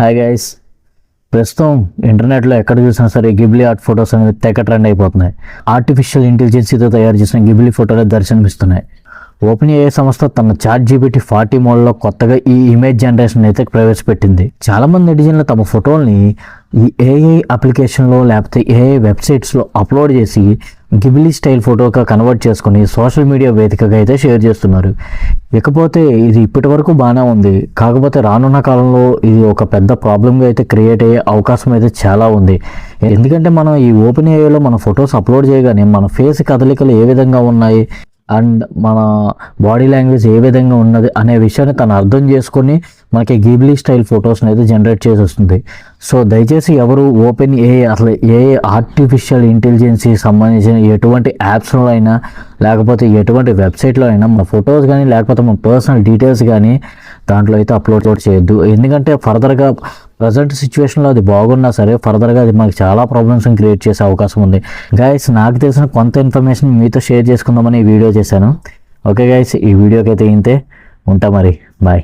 Hi guys ప్రస్తుతం ఇంటర్నెట్లో ఎక్కడ చూసినా సరే గిబ్లీ ఆర్ట్ ఫొటోస్ అనేవి తెగ ట్రెండ్ అయిపోతున్నాయి. ఆర్టిఫిషియల్ ఇంటెలిజెన్సీతో తయారు చేసిన గిబ్లీ ఫోటోలు దర్శనమిస్తున్నాయి. ఓపెన్ ఏ సంస్థ తన చాట్ జీబీటీ ఫార్టీ మోడ్లో కొత్తగా ఈ ఇమేజ్ జనరేషన్ అయితే ప్రవేశపెట్టింది. చాలామంది నెటిజన్లు తమ ఫోటోల్ని ఈ ఏఐ అప్లికేషన్లో లేకపోతే ఏఐ వెబ్సైట్స్లో అప్లోడ్ చేసి గిబిలీ స్టైల్ ఫోటోగా కన్వర్ట్ చేసుకొని సోషల్ మీడియా వేదికగా అయితే షేర్ చేస్తున్నారు. ఇకపోతే ఇది ఇప్పటి వరకు బాగానే ఉంది. కాకపోతే రానున్న కాలంలో ఇది ఒక పెద్ద ప్రాబ్లంగా అయితే క్రియేట్ అయ్యే అవకాశం అయితే చాలా ఉంది. ఎందుకంటే మనం ఈ ఓపెన్ ఏఐలో మన ఫొటోస్ అప్లోడ్ చేయగానే మన ఫేస్ కదలికలు ఏ విధంగా ఉన్నాయి? అండ్ మన బాడీ లాంగ్వేజ్ ఏ విధంగా ఉన్నది అనే విషయాన్ని తను అర్థం చేసుకొని మనకి గీబ్లీ స్టైల్ ఫొటోస్ని అయితే జనరేట్ చేసి వస్తుంది. సో దయచేసి ఎవరు ఓపెన్ ఏ అసలు ఏ ఆర్టిఫిషియల్ ఇంటెలిజెన్సీ సంబంధించిన ఎటువంటి యాప్స్లో అయినా లేకపోతే ఎటువంటి వెబ్సైట్లో అయినా మన ఫొటోస్ కానీ లేకపోతే మన పర్సనల్ డీటెయిల్స్ కానీ దాంట్లో అయితే అప్లోడ్ చేయొద్దు. ఎందుకంటే ఫర్దర్గా ప్రజెంట్ సిచ్యువేషన్లో అది బాగున్నా సరే ఫర్దర్గా అది మాకు చాలా ప్రాబ్లమ్స్ క్రియేట్ చేసే అవకాశం ఉంది. గైస్ నాకు తెలిసిన కొంత ఇన్ఫర్మేషన్ మీతో షేర్ చేసుకుందామని ఈ వీడియో చేశాను. ఓకే గైస్ ఈ వీడియోకి అయితే ఇంతే. ఉంటా మరి. బాయ్